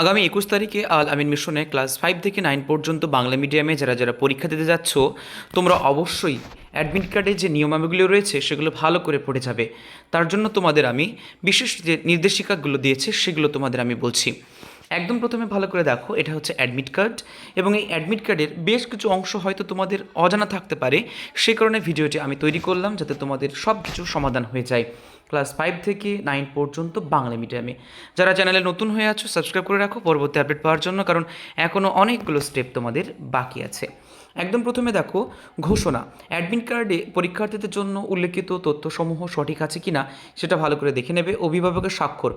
আগামী একুশ তারিখে আল আমিন মিশনে ক্লাস ফাইভ থেকে নাইন পর্যন্ত বাংলা মিডিয়ামে যারা যারা পরীক্ষা দিতে যাচ্ছ, তোমরা অবশ্যই অ্যাডমিট কার্ডের যে নিয়মাবলীগুলো রয়েছে সেগুলো ভালো করে পড়ে যাবে। তার জন্য তোমাদের আমি বিশেষ যে নির্দেশিকাগুলো দিয়েছে সেগুলো তোমাদের আমি বলছি। একদম প্রথমে ভালো করে দেখো, এটা হচ্ছে অ্যাডমিট কার্ড এবং এই অ্যাডমিট কার্ডের বেশ কিছু অংশ হয়তো তোমাদের অজানা থাকতে পারে, সে কারণে ভিডিওটি আমি তৈরি করলাম যাতে তোমাদের সব কিছু সমাধান হয়ে যায়। ক্লাস ফাইভ থেকে নাইন পর্যন্ত বাংলা মিডিয়ামে যারা চ্যানেলে নতুন হয়ে আছো সাবস্ক্রাইব করে রাখো, পরবর্তী আপডেট পাওয়ার জন্য, কারণ এখনও অনেকগুলো স্টেপ তোমাদের বাকি আছে। একদম প্রথমে দেখো, ঘোষণা। অ্যাডমিট কার্ডে পরীক্ষার্থীদের জন্য উল্লেখিত তথ্যসমূহ সঠিক আছে কি না সেটা ভালো করে দেখে নেবে অভিভাবকের স্বাক্ষর।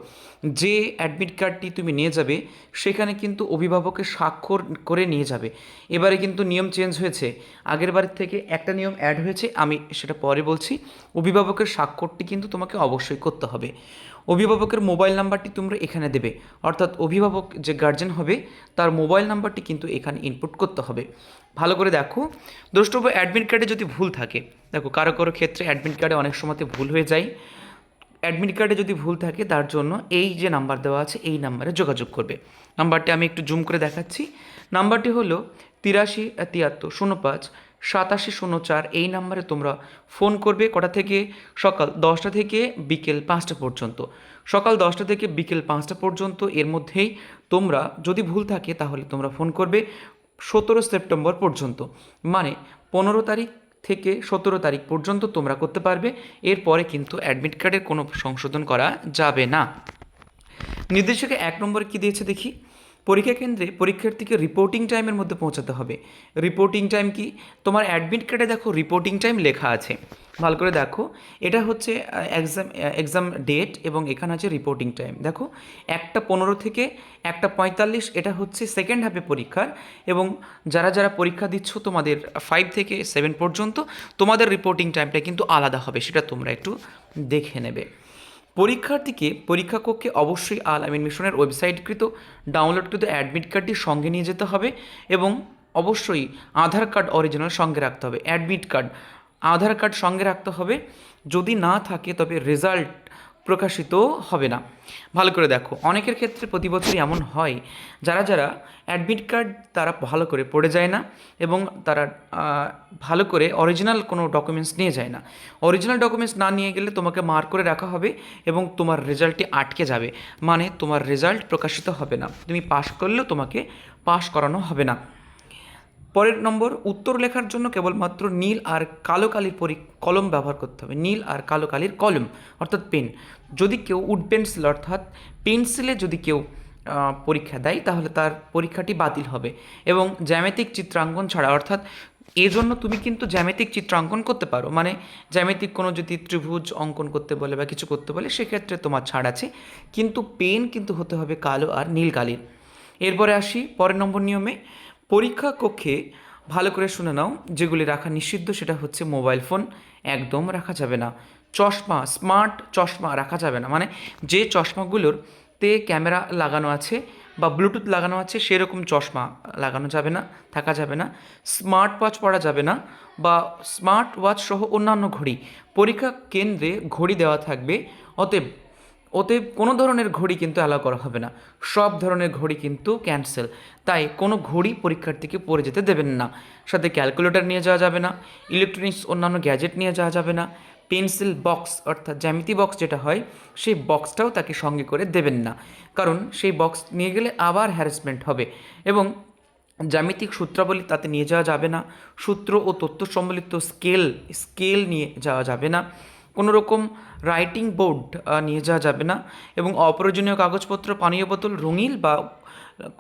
যে অ্যাডমিট কার্ডটি তুমি নিয়ে যাবে, সেখানে কিন্তু অভিভাবকের স্বাক্ষর করে নিয়ে যাবে। এবারে কিন্তু নিয়ম চেঞ্জ হয়েছে। আগের বারের থেকে একটা নিয়ম অ্যাড হয়েছে, আমি সেটা পরে বলছি। অভিভাবকের স্বাক্ষরটি কিন্তু তোমাকে অবশ্যই করতে হবে। অভিভাবকের মোবাইল নাম্বারটি তোমরা এখানে দেবে। অর্থাৎ অভিভাবক যে গার্জেন হবে, তার মোবাইল নাম্বারটি কিন্তু এখানে ইনপুট করতে হবে। ভালো করে দেখো, দ্রষ্টব্য অ্যাডমিট কার্ডে যদি ভুল থাকে, দেখো কারও কারও ক্ষেত্রে অ্যাডমিট কার্ডে অনেক সময়তে ভুল হয়ে যায়। অ্যাডমিট কার্ডে যদি ভুল থাকে, তার জন্য এই যে নাম্বার দেওয়া আছে, এই নাম্বারে যোগাযোগ করবে। নাম্বারটি আমি একটু জুম করে দেখাচ্ছি। নাম্বারটি হলো তিরাশি তিয়াত্তর শূন্য পাঁচ সাতাশি শূন্য চার। এই নাম্বারে তোমরা ফোন করবে কটা থেকে? সকাল দশটা থেকে বিকেল পাঁচটা পর্যন্ত। সকাল দশটা থেকে বিকেল পাঁচটা পর্যন্ত এর মধ্যেই তোমরা যদি ভুল থাকে, তাহলে তোমরা ফোন করবে। সতেরো সেপ্টেম্বর পর্যন্ত। মানে পনেরো তারিখ থেকে সতেরো তারিখ পর্যন্ত তোমরা করতে পারবে, এরপরে কিন্তু অ্যাডমিট কার্ডের কোনো সংশোধন করা যাবে না। নির্দেশকে এক নম্বরে কী দিয়েছে দেখি। পরীক্ষা কেন্দ্রে পরীক্ষার্থীকে রিপোর্টিং টাইমের মধ্যে পৌঁছাতে হবে। রিপোর্টিং টাইম কি? তোমার অ্যাডমিট কার্ডে দেখো রিপোর্টিং টাইম লেখা আছে। ভালো করে দেখো, এটা হচ্ছে এক্সাম এক্সাম ডেট এবং এখানে আছে রিপোর্টিং টাইম দেখো, একটা পনেরো থেকে একটা পঁয়তাল্লিশ, এটা হচ্ছে সেকেন্ড হাফে পরীক্ষার এবং যারা যারা পরীক্ষা দিচ্ছ তোমাদের ফাইভ থেকে সেভেন পর্যন্ত, তোমাদের রিপোর্টিং টাইমটা কিন্তু আলাদা হবে, সেটা তোমরা একটু দেখে নেবে। পরীক্ষার্থীকে পরীক্ষা কক্ষে অবশ্যই আল আমিন মিশনের ওয়েবসাইটকৃত ডাউনলোডকৃত অ্যাডমিট কার্ডটি সঙ্গে নিয়ে যেতে হবে এবং অবশ্যই আধার কার্ড অরিজিনাল সঙ্গে রাখতে হবে, অ্যাডমিট কার্ড। আধার কার্ড সঙ্গে রাখতে হবে, যদি না থাকে তবে রেজাল্ট প্রকাশিত হবে না। ভালো করে দেখো, অনেকের ক্ষেত্রে প্রতি বছরই এমন হয়, যারা যারা অ্যাডমিট কার্ড তারা ভালো করে পড়ে যায় না এবং তারা ভালো করে অরিজিনাল কোনো ডকুমেন্টস নিয়ে যায় না। অরিজিনাল ডকুমেন্টস না নিয়ে গেলে তোমাকে মার্ক করে রাখা হবে এবং তোমার রেজাল্টটি আটকে যাবে। মানে তোমার রেজাল্ট প্রকাশিত হবে না। তুমি পাশ করলেও তোমাকে পাশ করানো হবে না। পরের নম্বর, উত্তর লেখার জন্য কেবলমাত্র নীল আর কালো কালির পরি, কলম ব্যবহার করতে হবে। নীল আর কালো কালির কলম, অর্থাৎ পেন। যদি কেউ উড পেন্সিল, অর্থাৎ পেন্সিলে যদি কেউ পরীক্ষা দেয়, তাহলে তার পরীক্ষাটি বাতিল হবে। এবং জ্যামিতিক চিত্রাঙ্কন ছাড়া, অর্থাৎ এজন্য তুমি কিন্তু জ্যামিতিক চিত্রাঙ্কন করতে পারো। মানে জ্যামিতিক কোনো যদি ত্রিভুজ অঙ্কন করতে বলে বা কিছু করতে বলে, সেক্ষেত্রে তোমার ছাড় আছে। কিন্তু পেন কিন্তু হতে হবে কালো আর নীল কালির। এরপরে আসি, পরের নম্বর নিয়মে। পরীক্ষা কক্ষে ভালো করে শুনে নাও, যেগুলি রাখা নিষিদ্ধ, সেটা হচ্ছে মোবাইল ফোন, একদম রাখা যাবে না। চশমা, স্মার্ট চশমা রাখা যাবে না। মানে যে চশমাগুলোর তে ক্যামেরা লাগানো আছে বা ব্লুটুথ লাগানো আছে, সেরকম চশমা লাগানো যাবে না, থাকা যাবে না। স্মার্ট ওয়াচ পরা যাবে না বা স্মার্ট ওয়াচ সহ অন্যান্য ঘড়ি। পরীক্ষা কেন্দ্রে ঘড়ি দেওয়া থাকবে। অতএব অতএব কোনো ধরনের ঘড়ি কিন্তু অ্যালাউ করা হবে না। সব ধরনের ঘড়ি কিন্তু ক্যান্সেল তাই কোনো ঘড়ি পরীক্ষার্থীকে পরে যেতে দেবেন না। সাথে ক্যালকুলেটর নিয়ে যাওয়া যাবে না ইলেকট্রনিক্স অন্যান্য গ্যাজেট নিয়ে যাওয়া যাবে না পেন্সিল বক্স অর্থাৎ জ্যামিতি বক্স যেটা হয়, সেই বক্সটাও তাকে সঙ্গে করে দেবেন না। কারণ সেই বক্স নিয়ে গেলে আবার হ্যারাসমেন্ট হবে এবং জ্যামিতিক সূত্রাবলী তাতে নিয়ে যাওয়া যাবে না, সূত্র ও তথ্য সম্বলিত স্কেল স্কেল নিয়ে যাওয়া যাবে না। কোনো রকম রাইটিং বোর্ড নিয়ে যাওয়া যাবে না। এবং অপ্রয়োজনীয় কাগজপত্র, পানীয় বোতল রঙিন বা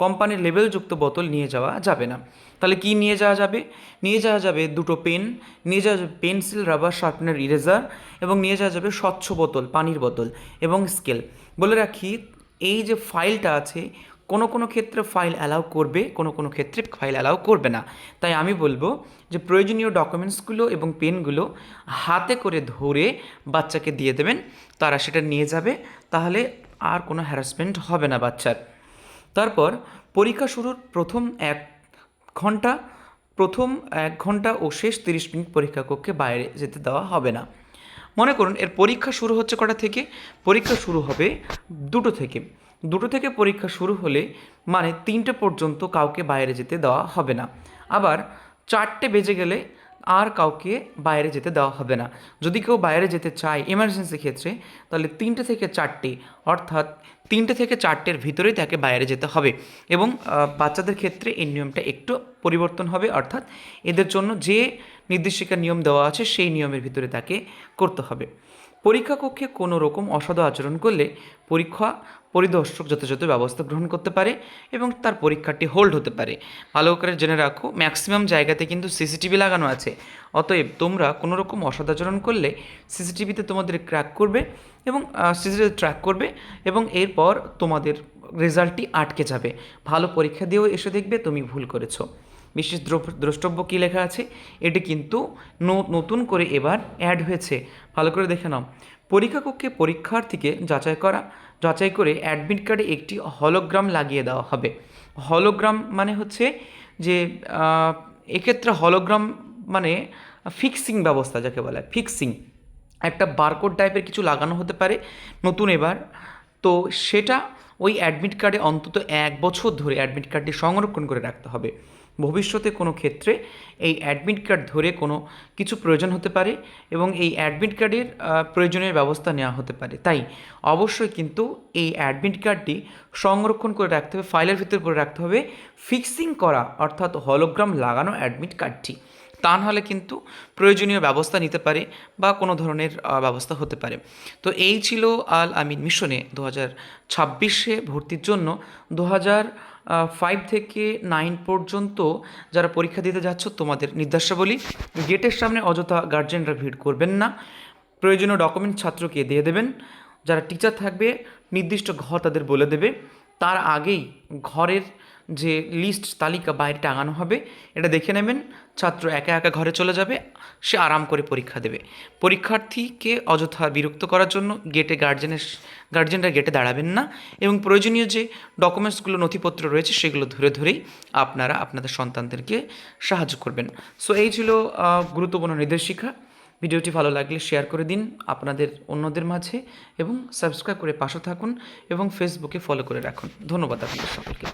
কোম্পানির লেবেলযুক্ত বোতল নিয়ে যাওয়া যাবে না। তাহলে কি নিয়ে যাওয়া যাবে? নিয়ে যাওয়া যাবে দুটো পেন নিয়ে যাওয়া যাবে পেন্সিল রাবার শার্পনার ইরেজার এবং নিয়ে যাওয়া যাবে স্বচ্ছ বোতল, পানির বোতল এবং স্কেল বলে রাখি, এই যে ফাইলটা আছে কোনো কোনো ক্ষেত্রে ফাইল অ্যালাউ করবে, কোনো কোনো ক্ষেত্রে ফাইল অ্যালাউ করবে না। তাই আমি বলব যে প্রয়োজনীয় ডকুমেন্টসগুলো এবং পেনগুলো হাতে করে ধরে বাচ্চাকে দিয়ে দেবেন, তারা সেটা নিয়ে যাবে, তাহলে আর কোনো হ্যারাসমেন্ট হবে না বাচ্চার। তারপর পরীক্ষা শুরুর প্রথম এক ঘণ্টা, প্রথম এক ঘণ্টা ও শেষ তিরিশ মিনিট পরীক্ষা কক্ষে বাইরে যেতে দেওয়া হবে না। মনে করুন এর পরীক্ষা শুরু হচ্ছে কটা থেকে? পরীক্ষা শুরু হবে দুটো থেকে। দুটো থেকে পরীক্ষা শুরু হলে মানে তিনটে পর্যন্ত কাউকে বাইরে যেতে দেওয়া হবে না। আবার চারটে বেজে গেলে আর কাউকে বাইরে যেতে দেওয়া হবে না। যদি কেউ বাইরে যেতে চায় এমার্জেন্সি ক্ষেত্রে, তাহলে তিনটে থেকে চারটে, অর্থাৎ তিনটে থেকে চারটের ভিতরেই তাকে বাইরে যেতে হবে। এবং বাচ্চাদের ক্ষেত্রে এই নিয়মটা একটু পরিবর্তন হবে, অর্থাৎ এদের জন্য যে নির্দেশিকা নিয়ম দেওয়া আছে, সেই নিয়মের ভিতরে তাকে করতে হবে। পরীক্ষা কক্ষে কোনো রকম অসদ আচরণ করলে পরীক্ষা পরিদর্শক যথাযথ ব্যবস্থা গ্রহণ করতে পারে এবং তার পরীক্ষাটি হোল্ড হতে পারে। ভালো করে জেনে রাখো ম্যাক্সিমাম জায়গাতে কিন্তু সিসিটিভি লাগানো আছে। অতএব তোমরা কোনো রকম অসদাচরণ করলে সিসিটিভিতে তোমাদের ক্র্যাক করবে এবং সিসিটিভি ট্র্যাক করবে এবং এরপর তোমাদের রেজাল্টটি আটকে যাবে। ভালো পরীক্ষা দিয়েও এসে দেখবে তুমি ভুল করেছ। বিশেষ দ্রষ্টব্য কী লেখা আছে? এটি কিন্তু নতুন করে এবার অ্যাড হয়েছে। ভালো করে দেখে নাও। পরীক্ষা কক্ষে পরীক্ষার্থীকে যাচাই করা, যাচাই করে অ্যাডমিট কার্ডে একটি হলোগ্রাম লাগিয়ে দেওয়া হবে। হলোগ্রাম মানে হচ্ছে যে এক্ষেত্রে হলোগ্রাম মানে ফিক্সিং ব্যবস্থা যাকে বলে ফিক্সিং একটা বারকোড টাইপের কিছু লাগানো হতে পারে, নতুন এবার। তো সেটা ওই অ্যাডমিট কার্ডে অন্তত এক বছর ধরে অ্যাডমিট কার্ডটি সংরক্ষণ করে রাখতে হবে। ভবিষ্যতে কোনো ক্ষেত্রে এই অ্যাডমিট কার্ড ধরে কোনো কিছু প্রয়োজন হতে পারে এবং এই অ্যাডমিট কার্ডের প্রয়োজনের ব্যবস্থা নেওয়া হতে পারে। তাই অবশ্যই কিন্তু এই অ্যাডমিট কার্ডটি সংরক্ষণ করে রাখতে হবে ফাইলের ভিতরে করে রাখতে হবে। ফিক্সিং করা অর্থাৎ হলোগ্রাম লাগানো অ্যাডমিট কার্ডটি তা নাহলে কিন্তু প্রয়োজনীয় ব্যবস্থা নিতে পারে বা কোনো ধরনের ব্যবস্থা হতে পারে। তো এই ছিল আল আমিন মিশনে দু হাজার ছাব্বিশে ভর্তির জন্য। দু হাজার ফাইভ থেকে নাইন পর্যন্ত যারা পরীক্ষা দিতে যাচ্ছ, তোমাদের নির্দেশাবলী। গেটের সামনে অযথা গার্জেনরা ভিড় করবেন না। প্রয়োজনীয় ডকুমেন্ট ছাত্রকে দিয়ে দেবেন। যারা টিচার থাকবে, নির্দিষ্ট ঘর তাদের বলে দেবে। তার আগেই ঘরের যে লিস্ট তালিকা বাইরে টাঙানো হবে, এটা দেখে নেবেন, ছাত্র একা একা ঘরে চলে যাবে, সে আরাম করে পরীক্ষা দেবে। পরীক্ষার্থীকে অযথা বিরক্ত করার জন্য গেটে গার্জেনের গার্জেনরা গেটে দাঁড়াবেন না এবং প্রয়োজনীয় যে ডকুমেন্টসগুলো নথিপত্র রয়েছে, সেগুলো ধরে ধরেই আপনারা আপনাদের সন্তানদেরকে সাহায্য করবেন। সো এই ছিল গুরুত্বপূর্ণ নির্দেশিকা। ভিডিওটি ভালো লাগলে শেয়ার করে দিন আপনাদের অন্যদের মাঝে এবং সাবস্ক্রাইব করে পাশে থাকুন এবং ফেসবুকে ফলো করে রাখুন। ধন্যবাদ আপনাদের সকলকে।